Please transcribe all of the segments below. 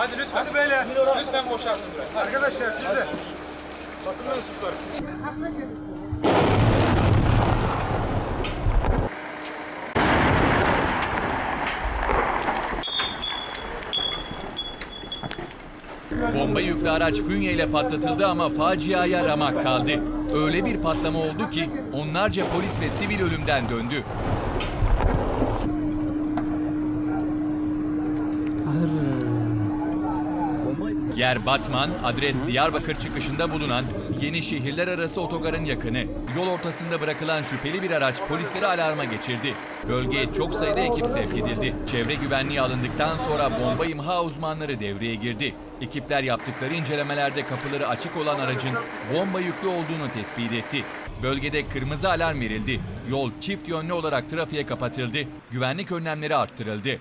Hadi lütfen. Hadi beyler. Lütfen boşaltın burayı. Arkadaşlar siz de. Basın mensupları. Bomba yüklü araç fünyeyle patlatıldı ama faciaya ramak kaldı. Öyle bir patlama oldu ki onlarca polis ve sivil ölümden döndü. Yer Batman, adres Diyarbakır çıkışında bulunan yeni şehirler arası otogarın yakını. Yol ortasında bırakılan şüpheli bir araç polisleri alarma geçirdi. Bölgeye çok sayıda ekip sevk edildi. Çevre güvenliği alındıktan sonra bomba imha uzmanları devreye girdi. Ekipler yaptıkları incelemelerde kapıları açık olan aracın bomba yüklü olduğunu tespit etti. Bölgede kırmızı alarm verildi. Yol çift yönlü olarak trafiğe kapatıldı. Güvenlik önlemleri arttırıldı.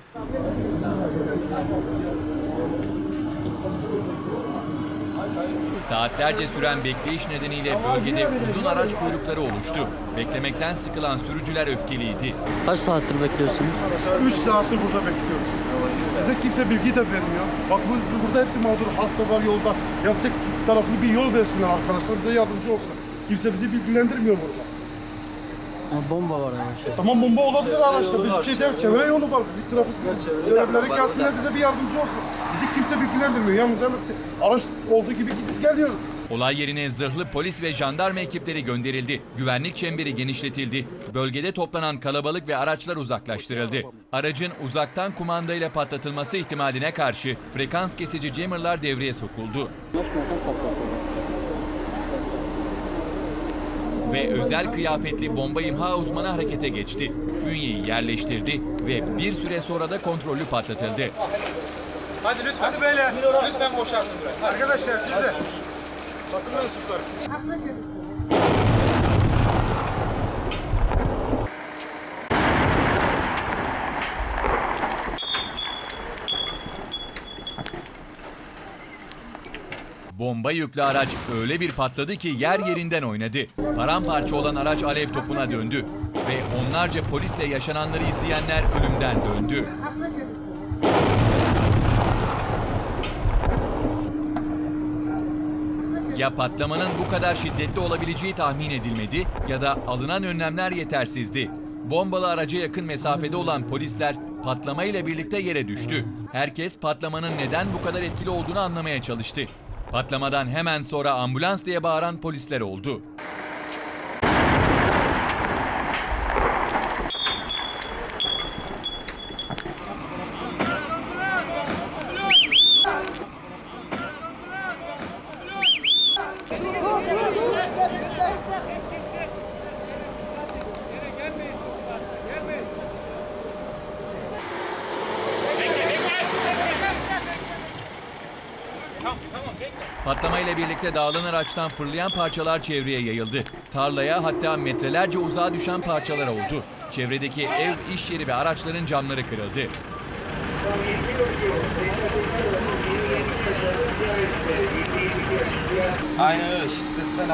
Saatlerce süren bekleyiş nedeniyle bölgede uzun araç kuyrukları oluştu. Beklemekten sıkılan sürücüler öfkeliydi. Kaç saattir bekliyorsunuz? 3 saattir burada bekliyoruz. Bize kimse bilgi de vermiyor. Bak bu, burada hepsi mağdur, hasta var yolda. Ya tek taraflı bir yol versinler arkadaşlar, bize yardımcı olsun. Kimse bizi bilgilendirmiyor burada. Ama bomba var yani. Şey. Tamam bomba olabilir araçta. Biz bir şey değil, çevre yolu var. Bir trafik görevlileri gelsinler bize bir yardımcı olsun. Bizi kimse bilgilendirmiyor. Yalnız araç olduğu gibi gidip geliyoruz. Olay yerine zırhlı polis ve jandarma ekipleri gönderildi. Güvenlik çemberi genişletildi. Bölgede toplanan kalabalık ve araçlar uzaklaştırıldı. Aracın uzaktan kumandayla patlatılması ihtimaline karşı frekans kesici jammerlar devreye sokuldu. Ve özel kıyafetli bomba imha uzmanı harekete geçti. Fünyeyi yerleştirdi ve bir süre sonra da kontrollü patlatıldı. Hadi lütfen. Hadi beyler. Lütfen boşaltın burayı. Arkadaşlar siz de. Basın mensupları. Bomba yüklü araç öyle bir patladı ki yer yerinden oynadı. Paramparça olan araç alev topuna döndü. Ve onlarca polisle yaşananları izleyenler ölümden döndü. Ya patlamanın bu kadar şiddetli olabileceği tahmin edilmedi ya da alınan önlemler yetersizdi. Bombalı araca yakın mesafede olan polisler patlamayla birlikte yere düştü. Herkes patlamanın neden bu kadar etkili olduğunu anlamaya çalıştı. Patlamadan hemen sonra ambulans diye bağıran polisler oldu. Patlamayla birlikte dağılan araçtan fırlayan parçalar çevreye yayıldı. Tarlaya hatta metrelerce uzağa düşen parçalar oldu. Çevredeki ev, iş yeri ve araçların camları kırıldı. Aynen öyle. Şiddetten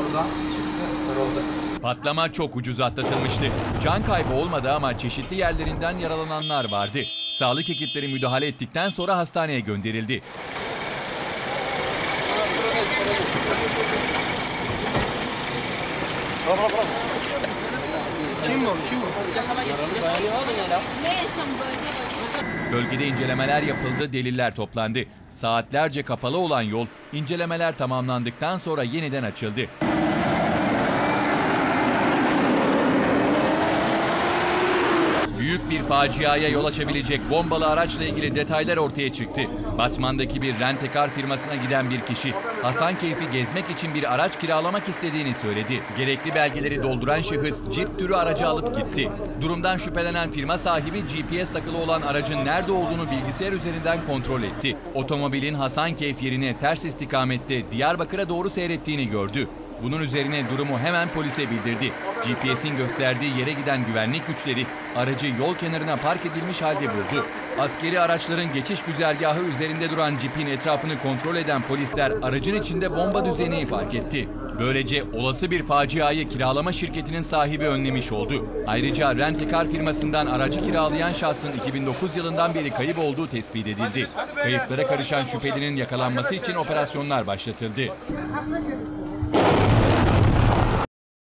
oradan çıktı, kırıldı. Patlama çok ucuz atlatılmıştı. Can kaybı olmadı ama çeşitli yerlerinden yaralananlar vardı. Sağlık ekipleri müdahale ettikten sonra hastaneye gönderildi. Bölgede incelemeler yapıldı, deliller toplandı. Saatlerce kapalı olan yol incelemeler tamamlandıktan sonra yeniden açıldı. Bir faciaya yol açabilecek bombalı araçla ilgili detaylar ortaya çıktı. Batman'daki bir rentekar firmasına giden bir kişi Hasan Keyfi gezmek için bir araç kiralamak istediğini söyledi. Gerekli belgeleri dolduran şahıs cip türü aracı alıp gitti. Durumdan şüphelenen firma sahibi GPS takılı olan aracın nerede olduğunu bilgisayar üzerinden kontrol etti. Otomobilin Hasan Keyf yerine ters istikamette Diyarbakır'a doğru seyrettiğini gördü. Bunun üzerine durumu hemen polise bildirdi. GPS'in gösterdiği yere giden güvenlik güçleri aracı yol kenarına park edilmiş halde buldu. Askeri araçların geçiş güzergahı üzerinde duran cipin etrafını kontrol eden polisler aracın içinde bomba düzeneği fark etti. Böylece olası bir faciayı kiralama şirketinin sahibi önlemiş oldu. Ayrıca rentekar firmasından aracı kiralayan şahsın 2009 yılından beri kayıp olduğu tespit edildi. Kayıplara karışan şüphelinin yakalanması için operasyonlar başlatıldı.